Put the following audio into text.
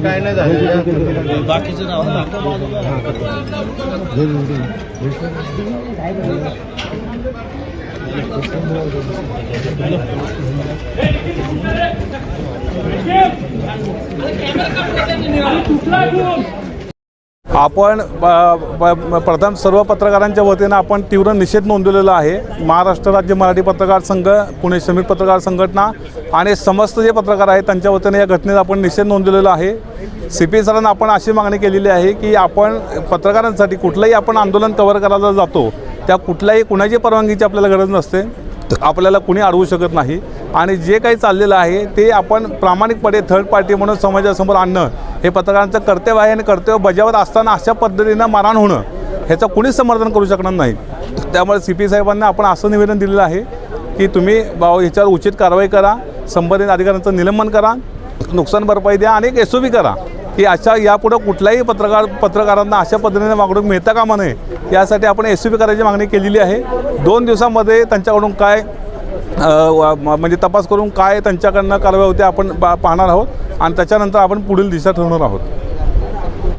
काय नाही झालं. बाकीचे नाव आपण ब- ब- प्रथम सर्व पत्रकारांच्या वतीनं आपण तीव्र निषेध नोंदवलेला आहे. महाराष्ट्र राज्य मराठी पत्रकार संघ पुणे श्रमिक पत्रकार संघटना आणि समस्त जे पत्रकार आहेत त्यांच्या वतीनं या घटनेचा आपण निषेध नोंदवलेला आहे. सी पी सरांना आपण अशी मागणी केलेली आहे की आपण पत्रकारांसाठी कुठलंही आपण आंदोलन कव्हर करायला जातो त्या कुठल्याही कुणाची परवानगीची आपल्याला गरज नसते. आपल्याला कुणी अडवू शकत नाही. आणि जे काही चाललेलं आहे ते आपण प्रामाणिकपणे थर्ड पार्टी म्हणून समाजासमोर आणणं हे पत्रकारांचं कर्तव्य आहे आणि कर्तव्य बजावत असताना अशा पद्धतीनं मारहाण होणं ह्याचं कुणीच समर्थन करू शकणार नाही. त्यामुळे सी पी साहेबांना आपण असं निवेदन दिलेलं आहे की तुम्ही बाबा ह्याच्यावर उचित कारवाई करा संबंधित अधिकाऱ्यांचं निलंबन करा नुकसान भरपाई द्या आणि एक एस ओ बी करा की अशा यापुढं कुठल्याही पत्रकार पत्रकारांना अशा पद्धतीने वागणूक मिळता कामा नये यासाठी आपण एस बी करायची मागणी केलेली आहे. दोन दिवसामध्ये त्यांच्याकडून काय म्हणजे तपास करून काय त्यांच्याकडनं कारवाई होते आपण पाहणार आहोत. आणि त्याच्यानंतर आपण पुढील दिशा ठरवणार आहोत.